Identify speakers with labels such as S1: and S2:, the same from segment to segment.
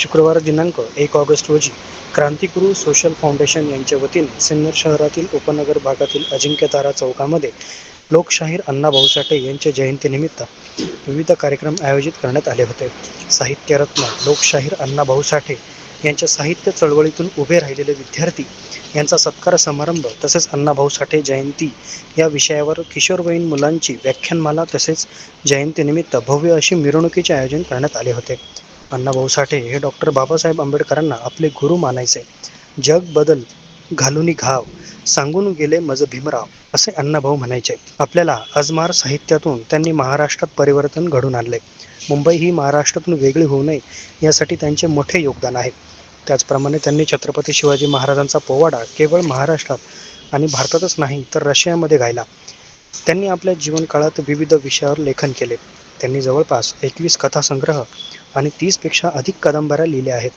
S1: शुक्रवार दिनांक एक ऑगस्ट रोजी क्रांतिगुरू सोशल फाउंडेशन यांच्या वतीने सिन्नर शहरातील उपनगर भागातील अजिंक्यतारा चौकामध्ये लोकशाहीर अण्णाभाऊ साठे यांच्या जयंतीनिमित्त विविध कार्यक्रम आयोजित करण्यात आले होते. साहित्यरत्न लोकशाहीर अण्णाभाऊ साठे यांच्या साहित्य चळवळीतून उभे राहिलेले विद्यार्थी यांचा सत्कार समारंभ तसेच अण्णाभाऊ साठे जयंती या विषयावर किशोरवयीन मुलांची व्याख्यानमाला तसेच जयंतीनिमित्त भव्य अशी मिरवणुकीचे आयोजन करण्यात आले होते. अण्णाभाऊ साठे हे डॉक्टर बाबासाहेब आंबेडकरांना आपले गुरु मानायचे. जग बदल घालुनी घाव सांगून गेले मज भीमराव असे अण्णाभाऊ म्हणायचे. आपल्याला अजमार साहित्यातून त्यांनी महाराष्ट्रात परिवर्तन घडून आणले. मुंबई ही महाराष्ट्रातून वेगळी होऊ नये यासाठी त्यांचे मोठे योगदान आहे. त्याचप्रमाणे त्यांनी छत्रपती शिवाजी महाराजांचा पोवाडा केवळ महाराष्ट्रात आणि भारतातच नाही तर रशियामध्ये गायला त्यांनी आपल्या जीवनकाळात विविध विषयावर लेखन केले. त्यांनी जवळपास एकवीस कथासंग्रह आणि तीसपेक्षा अधिक कादंबऱ्या लिहिल्या आहेत.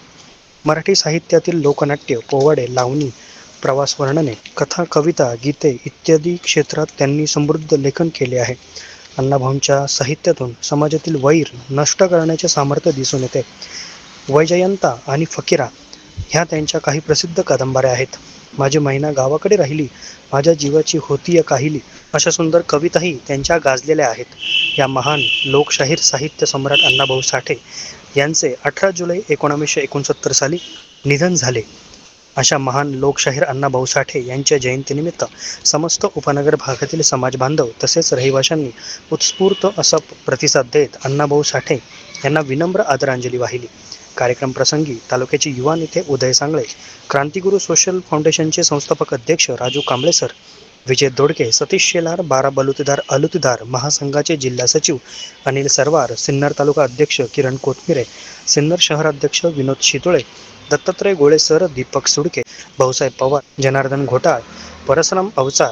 S1: मराठी साहित्यातील लोकनाट्य पोवाडे लावणी प्रवास वर्णने कथा कविता गीते इत्यादी क्षेत्रात त्यांनी समृद्ध लेखन केले आहे. अण्णाभाऊंच्या साहित्यातून समाजातील वैर नष्ट करण्याचे सामर्थ्य दिसून येते. वैजयंता आणि फकीरा ह्या त्यांच्या काही प्रसिद्ध कादंबऱ्या आहेत. माझी महिना गावाकडे राहिली. माझ्या जीवाची होती काहिली. अशा सुंदर कविताही त्यांच्या गाजलेल्या आहेत. या महान लोकशाहीर साहित्य सम्राट अण्णाभाऊ साठे यांचे अठरा जुलै एकोणावीसशे एकोणसत्तर साली निधन झाले. अशा महान लोकशाहीर अण्णाभाऊ साठे यांच्या जयंतीनिमित्त समस्त उपनगर भागातील समाज बांधव तसेच रहिवाशांनी उत्स्फूर्त असा प्रतिसाद देत अण्णाभाऊ साठे यांना विनम्र आदरांजली वाहिली. कार्यक्रम प्रसंगी तालुक्याचे युवा नेते उदय सांगळे क्रांतिगुरू सोशल फाउंडेशनचे संस्थापक अध्यक्ष राजू कांबळे सर विजय दोडके सतीश शेलार बारा बलुतेदार अलुतेदार महासंघाचे जिल्हा सचिव अनिल सरवार सिन्नर तालुका अध्यक्ष किरण कोथमिरे सिन्नर शहराध्यक्ष विनोद शितोळे दत्तात्रय गोळे सर दीपक सुडके भाऊसाहेब पवार जनार्दन घोटाळ परसराम अवचार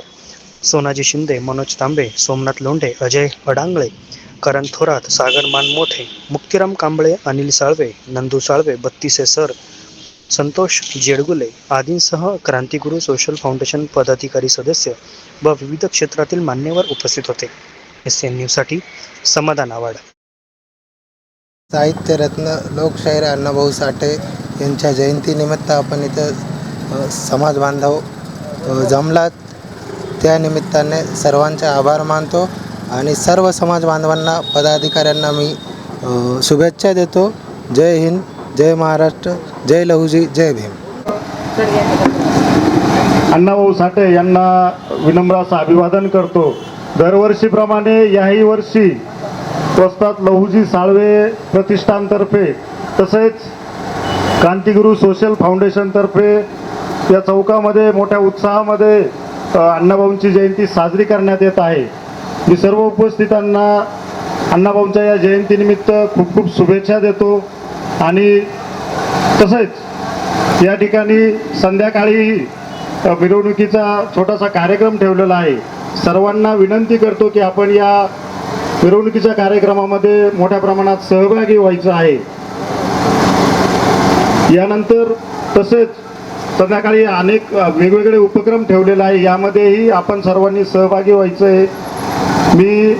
S1: सोनाजी शिंदे मनोज तांबे सोमनाथ लोंढे अजय अडांगळे करण थोरात सागर मान मोठे मुक्तिराम कांबळे अनिल साळवे नंदू साळवे बत्तीसे सर संतोष जेडगुले आदींसह क्रांतिगुरू सोशल फाउंडेशन पदाधिकारी सदस्य व विविध क्षेत्रातील मान्यवर उपस्थित होते. एस एन न्यूजसाठी समाधान आवाड.
S2: साहित्यरत्न लोकशाहीर अण्णाभाऊ साठे यांच्या जयंतीनिमित्त आपण इथं समाज बांधव जमलात. त्या निमित्ताने सर्वांचे आभार मानतो आणि सर्व समाज बांधवांना पदाधिकाऱ्यांना मी शुभेच्छा देतो. जय हिंद. जय महाराष्ट्र जय लहुजी जय भीम.
S3: अण्णाभाऊ साठे यांना विनम्र असं अभिवादन करतो. दरवर्षीप्रमाणे याही वर्षी प्रस्ताद लहुजी साळवे प्रतिष्ठानतर्फे तसेच क्रांतिगुरू सोशल फाउंडेशनतर्फे या चौकामध्ये मोठ्या उत्साहामध्ये अण्णाभाऊंची जयंती साजरी करण्यात येत आहे. मी सर्व उपस्थितांना अण्णाभाऊंच्या या जयंतीनिमित्त खूप खूप शुभेच्छा देतो. आणि तसेच या ठिकाणी संध्याकाळीही मिरवणुकीचा छोटासा कार्यक्रम ठेवलेला आहे. सर्वांना विनंती करतो की आपण या मिरवणुकीच्या कार्यक्रमामध्ये मोठ्या प्रमाणात सहभागी व्हायचं आहे. यानंतर तसेच संध्याकाळी अनेक वेगवेगळे उपक्रम ठेवलेले आहे. यामध्येही आपण सर्वांनी सहभागी व्हायचं आहे मी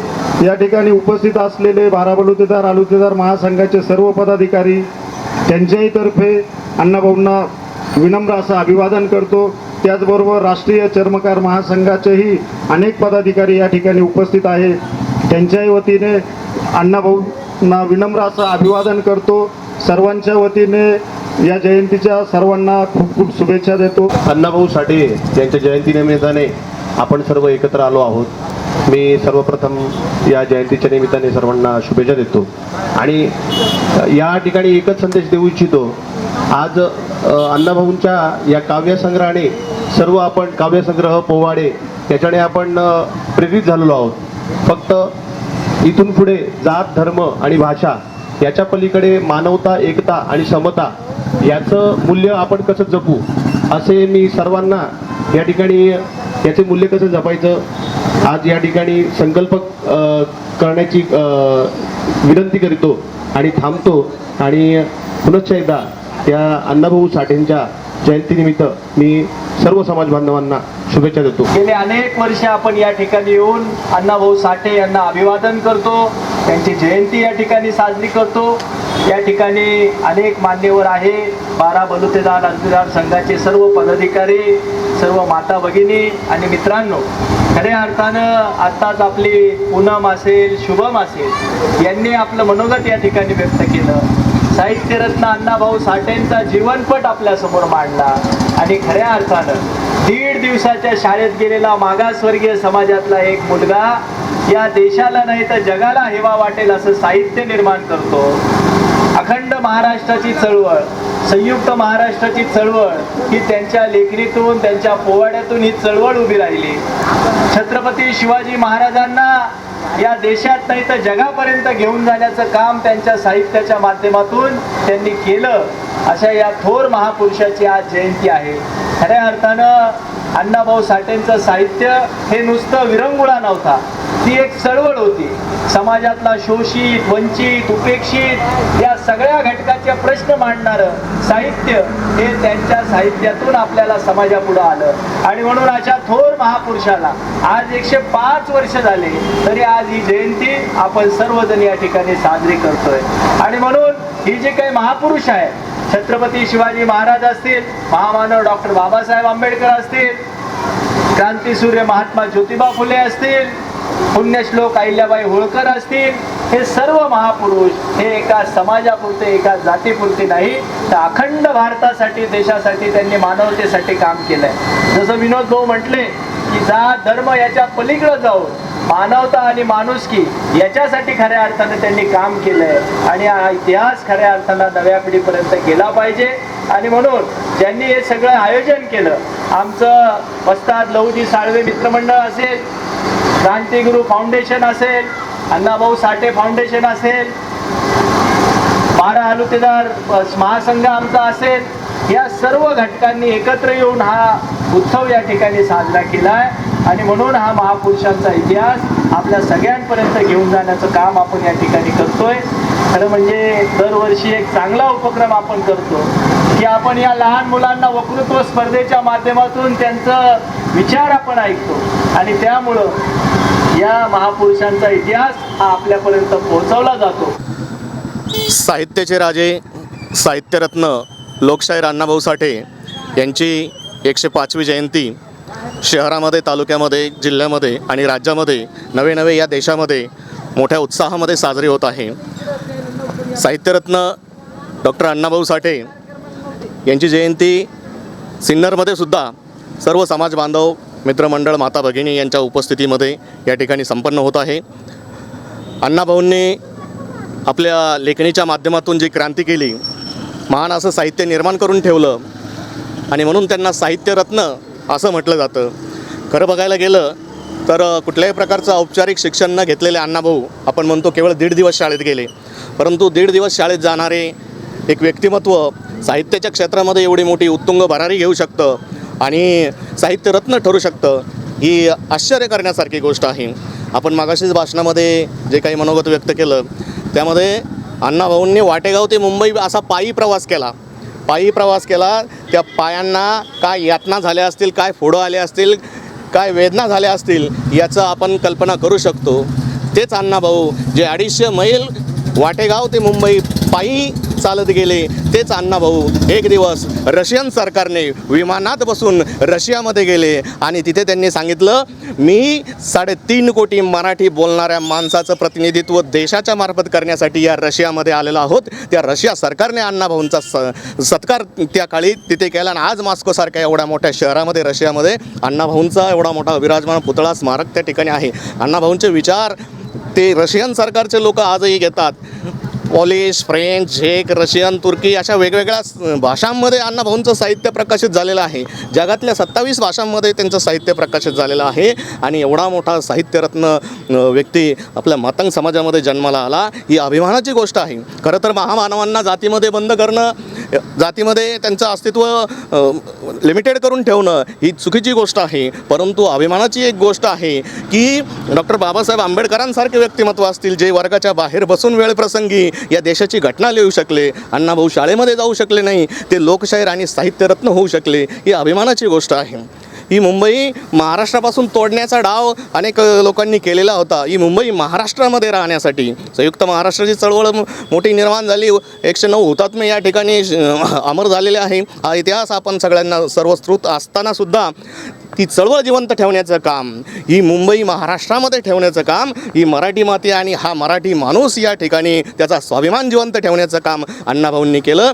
S3: या ठिकाणी उपस्थित असलेले बारा बलुतेदार आलुतेदार महासंघाचे सर्व पदाधिकारी त्यांच्याही तर्फे अण्णाभाऊंना विनम्र असं अभिवादन करतो. त्याचबरोबर राष्ट्रीय चर्मकार महासंघाचेही अनेक पदाधिकारी या ठिकाणी उपस्थित आहे. त्यांच्याही वतीने अण्णाभाऊंना विनम्र असं अभिवादन करतो. सर्वांच्या वतीने या जयंतीच्या सर्वांना खूप खूप शुभेच्छा देतो.
S4: अण्णाभाऊ साठे यांच्या जयंतीनिमित्ताने आपण सर्व एकत्र आलो आहोत. मी सर्वप्रथम या जयंतीच्या निमित्ताने सर्वांना शुभेच्छा देतो. आणि या ठिकाणी एकच संदेश देऊ इच्छितो. आज अण्णाभाऊंच्या या काव्यसंग्रहाने सर्व आपण काव्यसंग्रह पोवाडे याच्याने आपण प्रेरित झालेलो आहोत. फक्त इथून पुढे जात धर्म आणि भाषा याच्या पलीकडे मानवता एकता आणि समता याचं मूल्य आपण कसं जपू असे मी सर्वांना या ठिकाणी याचे मूल्य कसं जपायचं आज या ठिकाणी संकल्प करण्याची विनंती करतो आणि थांबतो. आणि पुनश्च एकदा या अण्णाभाऊ साठेंच्या जयंतीनिमित्त मी सर्व समाज बांधवांना शुभेच्छा देतो.
S5: गेले अनेक वर्ष आपण या ठिकाणी येऊन अण्णाभाऊ साठे यांना अभिवादन करतो. त्यांची जयंती या ठिकाणी साजरी करतो. या ठिकाणी अनेक मान्यवर आहे. बारा बलुतेदार अंतदार संघाचे सर्व पदाधिकारी सर्व माता भगिनी आणि मित्रांनो खऱ्या अर्थानं आत्ताच आपली पूनम असेल शुभम असेल यांनी आपलं मनोगत या ठिकाणी व्यक्त केलं. साहित्यरत्न अण्णाभाऊ साठेंचा जीवनपट आपल्यासमोर मांडला. आणि खऱ्या अर्थानं दीड दिवसाच्या शाळेत गेलेला मागासवर्गीय समाजातला एक मुलगा या देशाला नाही तर जगाला हेवा वाटेल असं साहित्य निर्माण करतो. अखंड महाराष्ट्राची चळवळ संयुक्त महाराष्ट्राची चळवळ ही त्यांच्या लेखणीतून त्यांच्या पोवाड्यातून ही चळवळ उभी राहिली. छत्रपती शिवाजी महाराजांना या देशात नाही तर जगापर्यंत घेऊन जाण्याचं काम त्यांच्या साहित्याच्या माध्यमातून त्यांनी केलं. अशा या थोर महापुरुषाची आज जयंती आहे. खऱ्या अर्थानं अण्णाभाऊ साठेंचं साहित्य हे नुसतं विरंगुळा नव्हता. ती एक चळवळ होती. समाजातला शोषित वंचित उपेक्षित या सगळ्या घटकाचे प्रश्न मांडणारं साहित्य हे त्यांच्या साहित्यातून आपल्याला समाजापुढं आलं. आणि म्हणून अशा थोर महापुरुषाला आज एकशे पाच वर्ष झाले तरी आज ही जयंती आपण सर्वजण या ठिकाणी साजरी करतोय. आणि म्हणून ही जे काही महापुरुष आहे छत्रपती शिवाजी महाराज असतील महामानव डॉक्टर बाबासाहेब आंबेडकर असतील क्रांतीसूर्य महात्मा ज्योतिबा फुले असतील पुण्यश्लोक अहिल्याबाई होळकर असतील हे सर्व महापुरुष हे एका समाजापुरते एका जातीपुरते नाही तर अखंड भारतासाठी देशासाठी त्यांनी मानवतेसाठी काम केलंय. जसं विनोद भाऊ म्हटले की जात धर्म याच्या पलीकडे जाऊन मानवता आणि माणुसकी याच्यासाठी खऱ्या अर्थानं त्यांनी काम केलंय. आणि हा इतिहास खऱ्या अर्थानं नव्या पिढीपर्यंत गेला पाहिजे. आणि म्हणून ज्यांनी हे सगळं आयोजन केलं आमचं वस्ताद लहुजी साळवे मित्रमंडळ असेल क्रांतिगुरु फाउंडेशन असेल अण्णाभाऊ साठे फाउंडेशन असेल बारा हलुतेदार महासंघ आमचा असेल या सर्व घटकांनी एकत्र येऊन हा उत्सव या ठिकाणी साजरा केला आहे आणि म्हणून हा महापुरुषांचा इतिहास आपल्या सगळ्यांपर्यंत घेऊन जाण्याचं काम आपण या ठिकाणी करतोय. खरं म्हणजे दरवर्षी एक चांगला उपक्रम आपण करतो की आपण या लहान मुलांना वक्तृत्व स्पर्धेच्या माध्यमातून त्यांचं विचार आपण ऐकतो. आणि त्यामुळं या महापुरुषांचा इतिहास हा आपल्यापर्यंत पोहोचवला जातो.
S6: साहित्याचे राजे साहित्यरत्न लोकशाहीर अण्णाभाऊ साठे यांची एकशे पाचवी जयंती शहरामध्ये तालुक्यामध्ये जिल्ह्यामध्ये आणि राज्यामध्ये नवे नवे या देशामध्ये मोठ्या उत्साहामध्ये साजरी होत आहे. साहित्यरत्न डॉक्टर अण्णाभाऊ साठे यांची जयंती सिन्नरमध्ये सुद्धा सर्व समाज बांधव मित्रमंडळ माता भगिनी यांच्या उपस्थितीमध्ये या ठिकाणी संपन्न होत आहे. अण्णाभाऊंनी आपल्या लेखणीच्या माध्यमातून जी क्रांती केली महान असं साहित्य निर्माण करून ठेवलं आणि म्हणून त्यांना साहित्यरत्न असं म्हटलं जातं. खरं बघायला गेलं तर कुठल्याही प्रकारचं औपचारिक शिक्षण न घेतलेले अण्णाभाऊ आपण म्हणतो केवळ दीड दिवस शाळेत गेले. परंतु दीड दिवस शाळेत जाणारे एक व्यक्तिमत्व साहित्याच्या क्षेत्रामध्ये एवढी मोठी उत्तुंग भरारी घेऊ शकतं आणि साहित्यरत्न ठरू शकतं ही आश्चर्य करण्यासारखी गोष्ट आहे. आपण मागाशीच भाषणामध्ये जे काही मनोगत व्यक्त केलं त्यामध्ये अण्णाभाऊंनी वाटेगाव ते मुंबई असा पायी प्रवास केला. पायी प्रवास केला त्या पायांना काय यातना झाल्या असतील काय फोडं आले असतील काय वेदना झाल्या असतील याचं आपण कल्पना करू शकतो. तेच अण्णाभाऊ जे अडीचशे मैल वाटेगाव ते मुंबई पायी चालत गेले. तेच अण्णाभाऊ एक दिवस रशियन सरकारने विमानात बसून रशियामध्ये गेले आणि तिथे त्यांनी सांगितलं मी साडेतीन कोटी मराठी बोलणाऱ्या माणसाचं प्रतिनिधित्व देशाच्या मार्फत करण्यासाठी या रशियामध्ये आलेलो आहोत. त्या रशिया सरकारने अण्णाभाऊंचा स सत्कार त्या काळी तिथे केला आणि आज मॉस्कोसारख्या एवढ्या मोठ्या शहरामध्ये रशियामध्ये अण्णाभाऊंचा एवढा मोठा विराजमान पुतळा स्मारक त्या ठिकाणी आहे. अण्णाभाऊंचे विचार ते रशियन सरकारचे लोक आजही घेतात. पॉलिश फ्रेंच झेक रशियन तुर्की अशा वेगवेगळ्या भाषांमध्ये भाषांमध्ये अण्णाभाऊंचं साहित्य प्रकाशित झालेलं आहे. जगातल्या सत्तावीस भाषांमध्ये त्यांचं साहित्य प्रकाशित झालेलं आहे आणि एवढा मोठा साहित्यरत्न व्यक्ती आपल्या मातंग समाजामध्ये जन्माला आला ही अभिमानाची गोष्ट आहे. खरं तर महामानवांना जातीमध्ये बंद करणं जातीमध्ये त्यांचं अस्तित्व लिमिटेड करून ठेवणं ही चुकीची गोष्ट आहे. परंतु अभिमानाची एक गोष्ट आहे की डॉक्टर बाबासाहेब आंबेडकरांसारखे व्यक्तिमत्व असतील जे वर्गाच्या बाहेर बसून वेळप्रसंगी या देशाची घटना लिहू शकले अण्णाभाऊ शाळेमध्ये जाऊ शकले नाही ते लोकशाहीर आणि साहित्यरत्न होऊ शकले ही अभिमानाची गोष्ट आहे. ही मुंबई महाराष्ट्रापासून तोडण्याचा डाव अनेक लोकांनी केलेला होता. ही मुंबई महाराष्ट्रामध्ये राहण्यासाठी. संयुक्त महाराष्ट्राची चळवळ मोठी निर्माण झाली. एकशे नऊ हुतात्मे या ठिकाणी अमर झालेले आहे. हा इतिहास आपण सगळ्यांना सर्वश्रुत असतानासुद्धा ती चळवळ जिवंत ठेवण्याचं काम ही मुंबई महाराष्ट्रामध्ये ठेवण्याचं काम ही मराठी माती आणि हा मराठी माणूस या ठिकाणी त्याचा स्वाभिमान जिवंत ठेवण्याचं काम अण्णाभाऊंनी केलं.